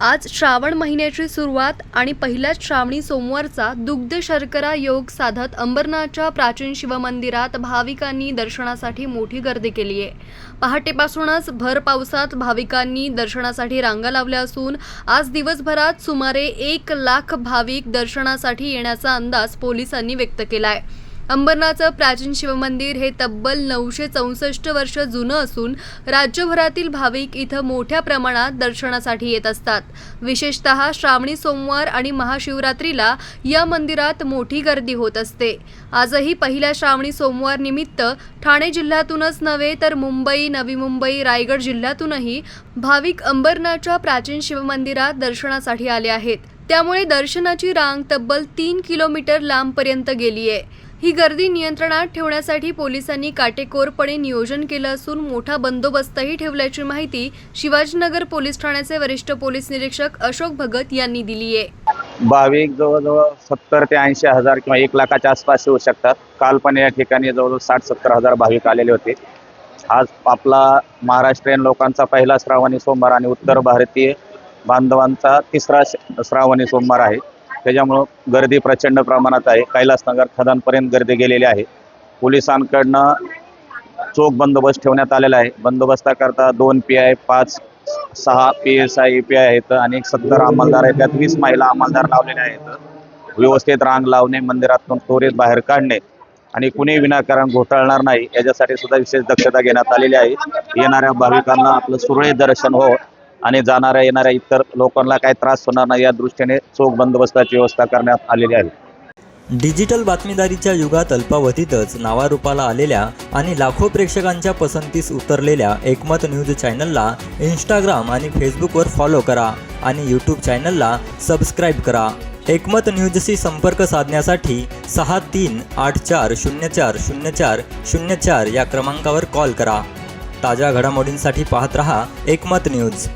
आज श्रावण महिन्याची सुरुवात आणि पहिल्याच श्रावणी सोमवारचा दुग्ध शर्करा योग साधत अंबरनाथच्या प्राचीन शिवमंदिरात भाविकांनी दर्शनासाठी मोठी गर्दी केली आहे. पहाटेपासूनच भर पावसात भाविकांनी दर्शनासाठी रांगा लावल्या असून आज दिवसभरात सुमारे एक लाख भाविक दर्शनासाठी येण्याचा अंदाज पोलिसांनी व्यक्त केला आहे अंबरनाथचं प्राचीन शिवमंदिर हे तब्बल नऊशे चौसष्ट वर्ष जुनं असून राज्यभरातील भाविक इथं मोठ्या प्रमाणात दर्शनासाठी येत असतात. विशेषत श्रावणी सोमवार आणि महाशिवरात्रीला या मंदिरात मोठी गर्दी होत असते. आजही पहिल्या श्रावणी सोमवार निमित्त ठाणे जिल्ह्यातूनच नव्हे तर मुंबई नवी मुंबई रायगड जिल्ह्यातूनही भाविक अंबरनाथच्या प्राचीन शिवमंदिरात दर्शनासाठी आले आहेत. त्यामुळे दर्शनाची रांग तब्बल तीन किलोमीटर लांबपर्यंत गेली आहे ही गर्दी नियंत्रणात ठेवण्यासाठी पोलिसांनी काटेकोरपणे नियोजन केलं असून मोठा बंदोबस्तही ठेवल्याची माहिती शिवाजीनगर पोलीस ठाण्याचे वरिष्ठ पोलीस निरीक्षक अशोक भगत यांनी दिली आहे. भाविक जवळजवळ सत्तर ते ऐंशी हजार किंवा एक लाखाच्या आसपास येऊ शकतात. काल पण या ठिकाणी जवळजवळ साठ सत्तर हजार भाविक आलेले होते. आज आपला महाराष्ट्रीयन लोकांचा पहिला श्रावणी सोमवार आणि उत्तर भारतीय बांधवांचा तिसरा श- श्रावणी सोमवार आहे. त्याच्यामुळं गर्दी प्रचंड प्रमाणात आहे. कैलासनगर खदानपर्यंत गर्दी गेलेली आहे. पोलिसांकडनं चोख बंदोबस्त ठेवण्यात आलेला आहे. बंदोबस्ताकरता दोन पी आय पाच सहा P S I P I आहेत आणि सत्तर अंमलदार आहेत. त्यात वीस महिला अंमलदार लावलेले आहेत. व्यवस्थित रांग लावणे मंदिरातून त्वरित बाहेर काढणे आणि कुणी विनाकारण घोटाळणार नाही. याच्यासाठी सुद्धा विशेष दक्षता घेण्यात आलेली आहे. येणाऱ्या भाविकांना आपलं सुरळीत दर्शन हो. आणि जाणाऱ्या येणाऱ्या इतर लोकांना काही त्रास होणार नाही या दृष्टीने चोख बंदोबस्ताची व्यवस्था करण्यात आलेली आहे. डिजिटल बातमीदारीच्या युगात अल्पावधीतच नावारूपाला आलेल्या आणि लाखो प्रेक्षकांच्या पसंतीस उतरलेल्या एकमत न्यूज चॅनलला इंस्टाग्राम आणि फेसबुकवर फॉलो करा आणि यूट्यूब चॅनलला सबस्क्राईब करा. एकमत न्यूजशी संपर्क साधण्यासाठी सहा तीन आठ चार शून्य चार शून्य चार शून्य चार या क्रमांकावर कॉल करा. ताज्या घडामोडींसाठी पाहत रहा एकमत न्यूज.